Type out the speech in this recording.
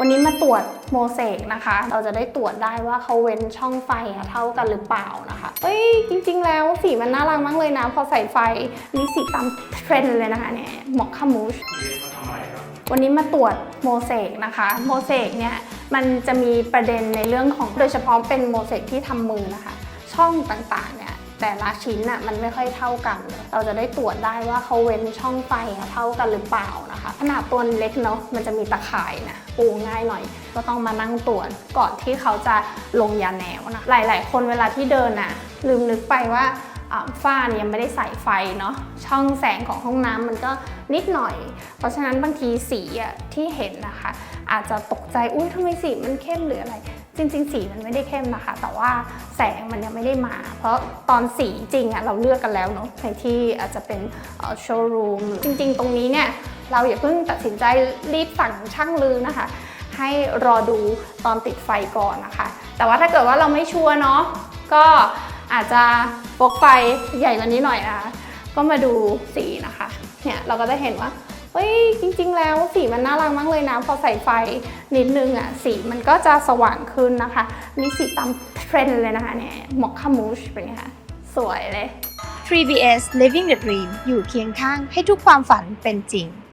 วันนี้มาตรวจโมเสกนะคะ เราจะได้ตรวจได้ว่าเขาเว้นช่องไฟเท่ากันหรือเปล่านะคะเอ้ยจริง ๆ แล้วสีมันน่ารักมากเลยนะ พอใส่ไฟนี่สีตามเทรนด์เลยนะคะเนี่ยหมอกคามูชวันนี้มาตรวจโมเสกนะคะโมเสกเนี่ยมันจะมีประเด็นในเรื่องของโดยเฉพาะเป็นโมเสกที่ทำมือนะคะ ช่องต่างๆเนี่ย แต่ละชิ้นน่ะมันไม่ค่อยเท่ากัน เราจะได้ตรวจได้ว่าเขาเว้นช่องไฟเท่ากันหรือเปล่านะคะ ขนาดตัวเล็กเนาะมันจะมีตะข่ายนะปูง่ายหน่อย ก็ต้องมานั่งตรวจก่อนที่เขาจะลงยาแนวนะหลาย ๆ คนเวลาที่เดินน่ะลืมนึกไปว่าฝ้าเนี่ยยังไม่ได้ใส่ไฟเนาะช่องแสงของห้องน้ำมันก็นิดหน่อย เพราะฉะนั้นบางทีสีอะที่เห็นนะคะ อาจจะตกใจอุ้ยทำไมสีมันเข้มหรืออะไร จริงๆ สีมันไม่ได้เข้มนะคะ แต่ว่าแสงมันยังไม่ได้มา เพราะตอนสีจริงอะเราเลือกกันแล้วเนาะในที่อาจจะเป็นโชว์รูมจริงๆ ตรงนี้เนี่ยเราอย่าเพิ่งตัดสินใจรีบสั่งช่างลือนะคะ ให้รอดูตอนติดไฟก่อนนะคะ แต่ว่าถ้าเกิดว่าเราไม่ชัวร์เนาะก็อาจจะปลุกไฟใหญ่กว่านี้หน่อยนะคะก็มาดูสีนะคะเนี่ยเราก็จะเห็นว่า เฮ้ยจริง ๆ แล้วสีมันน่ารักมากเลยนะพอใส่ไฟนิดนึงอะสีมันก็จะสว่างขึ้นนะคะนี่สีตามเทรนด์เลยนะคะเนี่ยหมอกคามูชเป็นไงคะสวยเลย 3BS Living the Dream อยู่เคียงข้างให้ทุกความฝันเป็นจริง